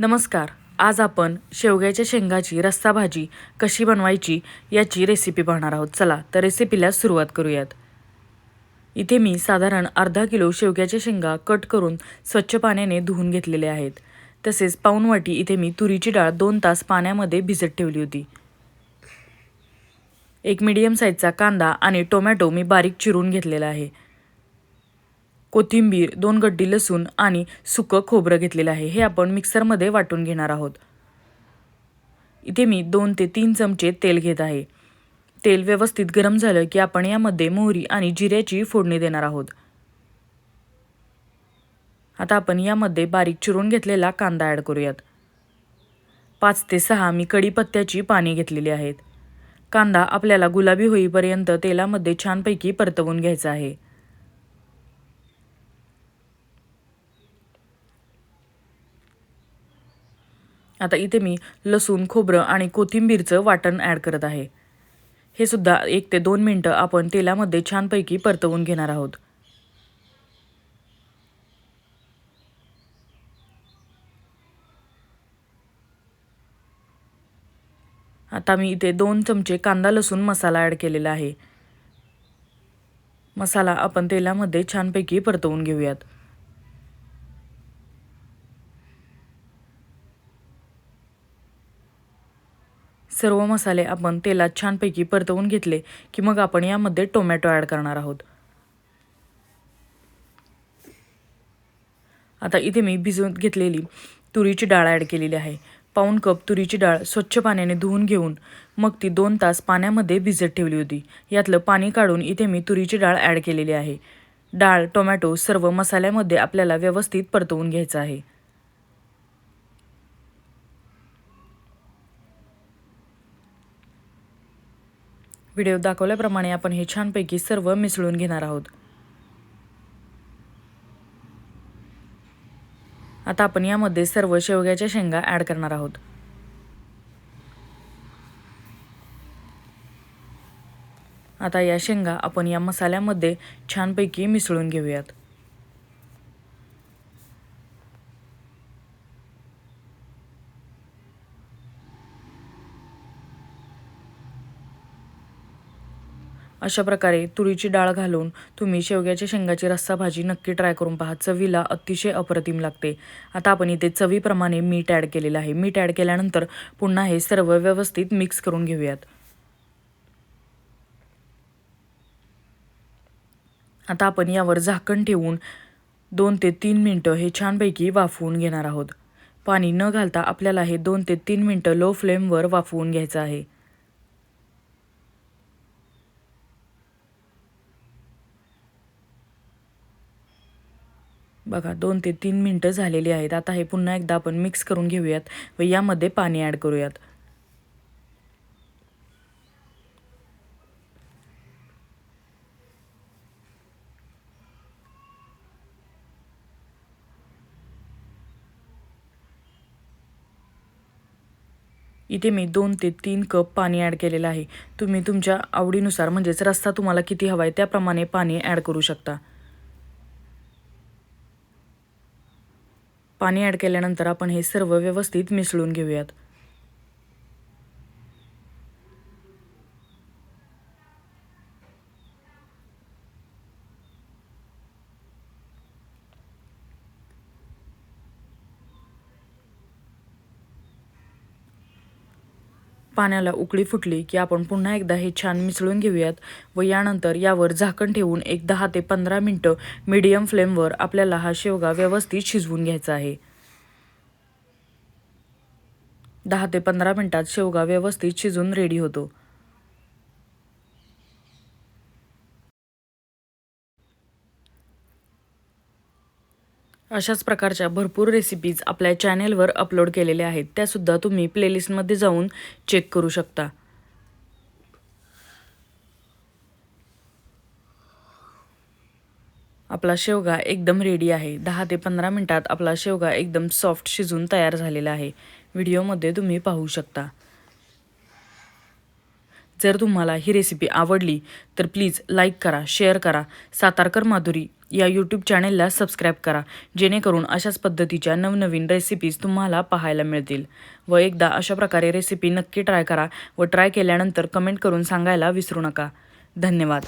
नमस्कार. आज आपण शेवग्याच्या शेंगाची रस्सा भाजी कशी बनवायची याची रेसिपी पाहणार आहोत. चला तर रेसिपीला सुरुवात करूयात. इथे मी साधारण अर्धा किलो शेवग्याच्या शेंगा कट करून स्वच्छ पाण्याने धुवून घेतलेले आहेत. तसेच पाऊण वाटी इथे मी तुरीची डाळ दोन तास पाण्यामध्ये भिजत ठेवली होती. एक मीडियम साईजचा कांदा आणि टोमॅटो मी बारीक चिरून घेतलेला आहे. कोथिंबीर दोन गड्डी लसूण आणि सुकं खोबरं घेतलेलं आहे. हे आपण मिक्सरमध्ये वाटून घेणार आहोत. इथे मी दोन ते तीन चमचे तेल घेत आहे. तेल व्यवस्थित गरम झालं की आपण यामध्ये मोहरी आणि जिऱ्याची फोडणी देणार आहोत. आता आपण यामध्ये बारीक चिरून घेतलेला कांदा ॲड करूयात. पाच ते सहा मी कढीपत्त्याची पाने घेतलेली आहेत. कांदा आपल्याला गुलाबी होईपर्यंत तेलामध्ये छानपैकी परतवून घ्यायचा आहे. आता इथे मी लसूण खोबरं आणि कोथिंबीरचं वाटण ॲड करत आहे. हे सुद्धा एक ते दोन मिनटं आपण तेलामध्ये छानपैकी परतवून घेणार आहोत. आता मी इथे दोन चमचे कांदा लसूण मसाला ॲड केलेला आहे. मसाला आपण तेलामध्ये छानपैकी परतवून घेऊयात. सर्व मसाले आपण तेलात छानपैकी परतवून घेतले की मग आपण यामध्ये टोमॅटो ॲड करणार आहोत. आता इथे मी भिजवून घेतलेली तुरीची डाळ ॲड केलेली आहे. पाऊण कप तुरीची डाळ स्वच्छ पाण्याने धुवून घेऊन मग ती दोन तास पाण्यामध्ये भिजत ठेवली होती. यातलं पाणी काढून इथे मी तुरीची डाळ ॲड केलेली आहे. डाळ टोमॅटो सर्व मसाल्यामध्ये आपल्याला व्यवस्थित परतवून घ्यायचं आहे. व्हिडिओ दाखवल्याप्रमाणे आपण हे छानपैकी सर्व मिसळून घेणार आहोत. आता आपण यामध्ये सर्व शेवग्याच्या शेंगा ॲड करणार आहोत. आता या शेंगा आपण या मसाल्यामध्ये छानपैकी मिसळून घेऊयात. अशा प्रकारे तुरीची डाळ घालून तुम्ही शेवग्याच्या शेंगाची रस्सा भाजी नक्की ट्राय करून पहा. चवीला अतिशय अप्रतिम लागते. आता आपण इथे चवीप्रमाणे मीठ ॲड केलेलं आहे. मीठ ॲड केल्यानंतर पुन्हा हे सर्व व्यवस्थित मिक्स करून घेऊयात. आता आपण यावर झाकण ठेवून दोन ते तीन मिनटं हे छानपैकी वाफवून घेणार आहोत. पाणी न घालता आपल्याला हे दोन ते तीन मिनटं लो फ्लेमवर वाफवून घ्यायचं आहे. बघा दोन ते तीन मिनटं झालेली आहेत. आता हे पुन्हा एकदा आपण मिक्स करून घेऊयात व यामध्ये पाणी ॲड करूयात. इथे मी दोन ते तीन कप पाणी ॲड केलेलं आहे. तुम्ही तुमच्या आवडीनुसार म्हणजेच रस्ता तुम्हाला किती हवा आहे त्याप्रमाणे पाणी ॲड करू शकता. पाणी ॲड केल्यानंतर आपण हे सर्व व्यवस्थित मिसळून घेऊयात. पाण्याला उकळी फुटली की आपण पुन्हा एकदा हे छान मिसळून घेऊयात व यानंतर यावर झाकण ठेवून एक दहा ते पंधरा मिनटं मीडियम फ्लेमवर आपल्याला हा शेवगा व्यवस्थित शिजवून घ्यायचा आहे. दहा ते पंधरा मिनटात शेवगा व्यवस्थित शिजून रेडी होतो. अशाच प्रकारच्या भरपूर रेसिपीज आपल्या चॅनेलवर अपलोड केलेल्या आहेत. त्यासुद्धा तुम्ही प्लेलिस्टमध्ये जाऊन चेक करू शकता. आपला शेवगा एकदम रेडी आहे. दहा ते पंधरा मिनटात आपला शेवगा एकदम सॉफ्ट शिजून तयार झालेला आहे. व्हिडिओमध्ये तुम्ही पाहू शकता. जर तुम्हाला ही रेसिपी आवडली तर प्लीज लाईक करा शेअर करा. सातारकर माधुरी या यूट्यूब चॅनेलला सबस्क्राईब करा जेणेकरून अशाच पद्धतीच्या नवनवीन रेसिपीज तुम्हाला पाहायला मिळतील. व एकदा अशा प्रकारे रेसिपी नक्की ट्राय करा व ट्राय केल्यानंतर कमेंट करून सांगायला विसरू नका. धन्यवाद.